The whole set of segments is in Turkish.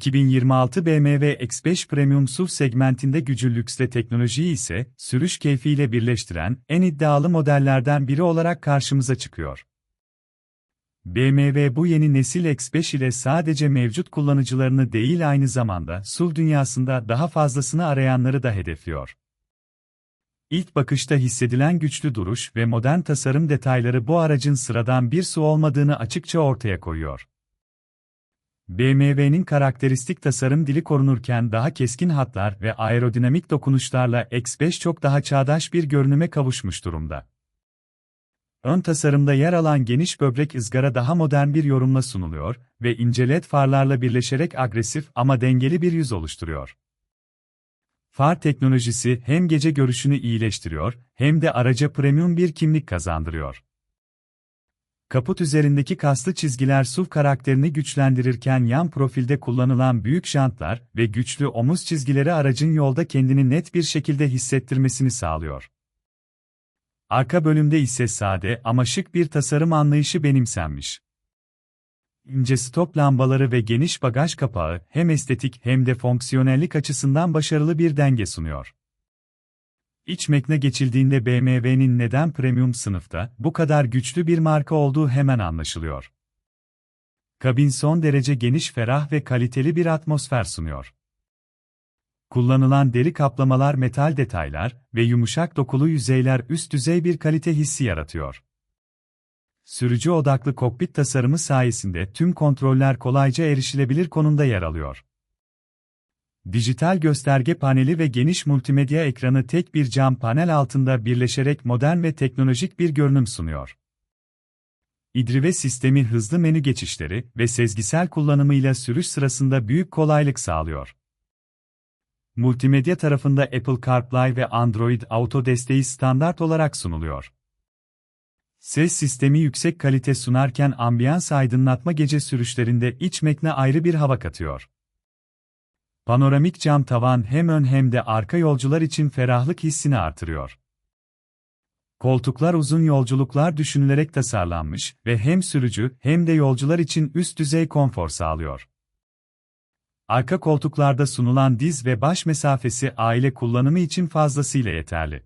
2026 BMW X5 Premium SUV segmentinde gücü lüksle teknolojiyi ise sürüş keyfiyle birleştiren en iddialı modellerden biri olarak karşımıza çıkıyor. BMW bu yeni nesil X5 ile sadece mevcut kullanıcılarını değil aynı zamanda SUV dünyasında daha fazlasını arayanları da hedefliyor. İlk bakışta hissedilen güçlü duruş ve modern tasarım detayları bu aracın sıradan bir SUV olmadığını açıkça ortaya koyuyor. BMW'nin karakteristik tasarım dili korunurken daha keskin hatlar ve aerodinamik dokunuşlarla X5 çok daha çağdaş bir görünüme kavuşmuş durumda. Ön tasarımda yer alan geniş böbrek ızgara daha modern bir yorumla sunuluyor ve ince led farlarla birleşerek agresif ama dengeli bir yüz oluşturuyor. Far teknolojisi hem gece görüşünü iyileştiriyor hem de araca premium bir kimlik kazandırıyor. Kaput üzerindeki kaslı çizgiler SUV karakterini güçlendirirken yan profilde kullanılan büyük jantlar ve güçlü omuz çizgileri aracın yolda kendini net bir şekilde hissettirmesini sağlıyor. Arka bölümde ise sade ama şık bir tasarım anlayışı benimsenmiş. İnce stop lambaları ve geniş bagaj kapağı hem estetik hem de fonksiyonellik açısından başarılı bir denge sunuyor. İç mekne geçildiğinde BMW'nin neden premium sınıfta bu kadar güçlü bir marka olduğu hemen anlaşılıyor. Kabin son derece geniş, ferah ve kaliteli bir atmosfer sunuyor. Kullanılan deri kaplamalar, metal detaylar ve yumuşak dokulu yüzeyler üst düzey bir kalite hissi yaratıyor. Sürücü odaklı kokpit tasarımı sayesinde tüm kontroller kolayca erişilebilir konumda yer alıyor. Dijital gösterge paneli ve geniş multimedya ekranı tek bir cam panel altında birleşerek modern ve teknolojik bir görünüm sunuyor. İdrive sistemi hızlı menü geçişleri ve sezgisel kullanımıyla sürüş sırasında büyük kolaylık sağlıyor. Multimedya tarafında Apple CarPlay ve Android Auto desteği standart olarak sunuluyor. Ses sistemi yüksek kalite sunarken ambiyans aydınlatma gece sürüşlerinde iç mekne ayrı bir hava katıyor. Panoramik cam tavan hem ön hem de arka yolcular için ferahlık hissini artırıyor. Koltuklar uzun yolculuklar düşünülerek tasarlanmış ve hem sürücü hem de yolcular için üst düzey konfor sağlıyor. Arka koltuklarda sunulan diz ve baş mesafesi aile kullanımı için fazlasıyla yeterli.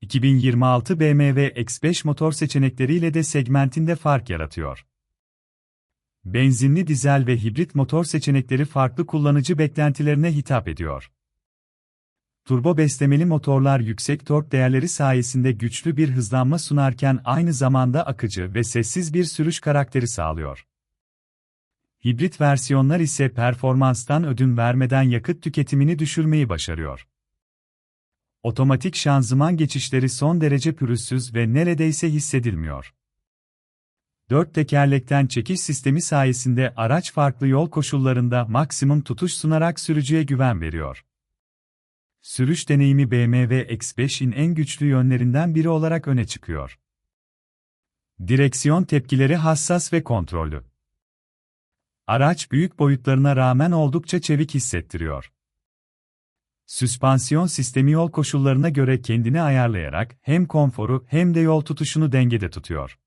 2026 BMW X5 motor seçenekleriyle de segmentinde fark yaratıyor. Benzinli dizel ve hibrit motor seçenekleri farklı kullanıcı beklentilerine hitap ediyor. Turbo beslemeli motorlar yüksek tork değerleri sayesinde güçlü bir hızlanma sunarken aynı zamanda akıcı ve sessiz bir sürüş karakteri sağlıyor. Hibrit versiyonlar ise performanstan ödün vermeden yakıt tüketimini düşürmeyi başarıyor. Otomatik şanzıman geçişleri son derece pürüzsüz ve neredeyse hissedilmiyor. Dört tekerlekten çekiş sistemi sayesinde araç farklı yol koşullarında maksimum tutuş sunarak sürücüye güven veriyor. Sürüş deneyimi BMW X5'in en güçlü yönlerinden biri olarak öne çıkıyor. Direksiyon tepkileri hassas ve kontrollü. Araç büyük boyutlarına rağmen oldukça çevik hissettiriyor. Süspansiyon sistemi yol koşullarına göre kendini ayarlayarak hem konforu hem de yol tutuşunu dengede tutuyor.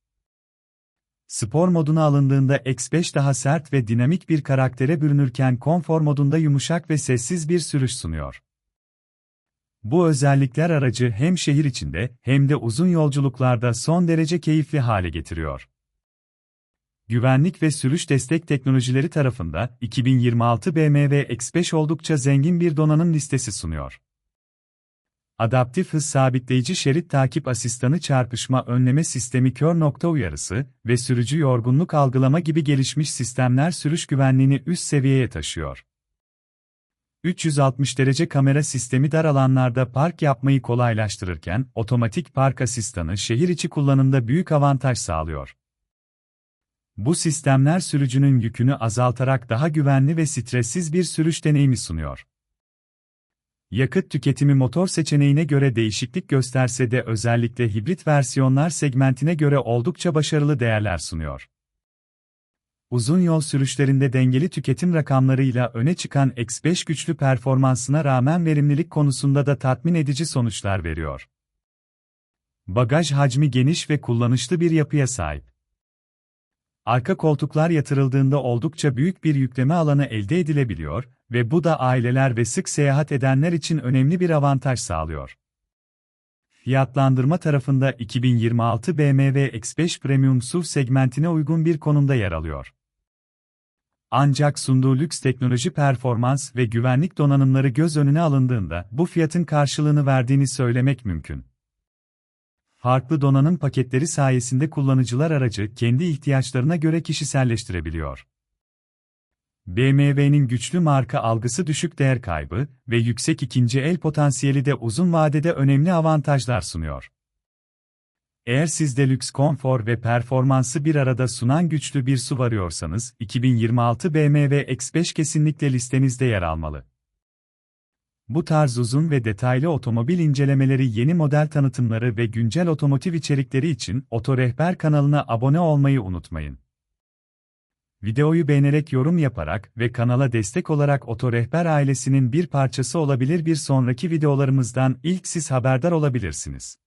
Spor moduna alındığında X5 daha sert ve dinamik bir karaktere bürünürken konfor modunda yumuşak ve sessiz bir sürüş sunuyor. Bu özellikler aracı hem şehir içinde hem de uzun yolculuklarda son derece keyifli hale getiriyor. Güvenlik ve sürüş destek teknolojileri tarafında 2026 BMW X5 oldukça zengin bir donanım listesi sunuyor. Adaptif hız sabitleyici şerit takip asistanı çarpışma önleme sistemi kör nokta uyarısı ve sürücü yorgunluk algılama gibi gelişmiş sistemler sürüş güvenliğini üst seviyeye taşıyor. 360 derece kamera sistemi dar alanlarda park yapmayı kolaylaştırırken otomatik park asistanı şehir içi kullanımda büyük avantaj sağlıyor. Bu sistemler sürücünün yükünü azaltarak daha güvenli ve stressiz bir sürüş deneyimi sunuyor. Yakıt tüketimi motor seçeneğine göre değişiklik gösterse de özellikle hibrit versiyonlar segmentine göre oldukça başarılı değerler sunuyor. Uzun yol sürüşlerinde dengeli tüketim rakamlarıyla öne çıkan X5 güçlü performansına rağmen verimlilik konusunda da tatmin edici sonuçlar veriyor. Bagaj hacmi geniş ve kullanışlı bir yapıya sahip. Arka koltuklar yatırıldığında oldukça büyük bir yükleme alanı elde edilebiliyor ve bu da aileler ve sık seyahat edenler için önemli bir avantaj sağlıyor. Fiyatlandırma tarafında 2026 BMW X5 Premium SUV segmentine uygun bir konumda yer alıyor. Ancak sunduğu lüks teknoloji performans ve güvenlik donanımları göz önüne alındığında bu fiyatın karşılığını verdiğini söylemek mümkün. Farklı donanım paketleri sayesinde kullanıcılar aracı kendi ihtiyaçlarına göre kişiselleştirebiliyor. BMW'nin güçlü marka algısı düşük değer kaybı ve yüksek ikinci el potansiyeli de uzun vadede önemli avantajlar sunuyor. Eğer siz de lüks konfor ve performansı bir arada sunan güçlü bir SUV arıyorsanız, 2026 BMW X5 kesinlikle listenizde yer almalı. Bu tarz uzun ve detaylı otomobil incelemeleri yeni model tanıtımları ve güncel otomotiv içerikleri için Oto Rehber kanalına abone olmayı unutmayın. Videoyu beğenerek yorum yaparak ve kanala destek olarak Oto Rehber ailesinin bir parçası olabilir bir sonraki videolarımızdan ilk siz haberdar olabilirsiniz.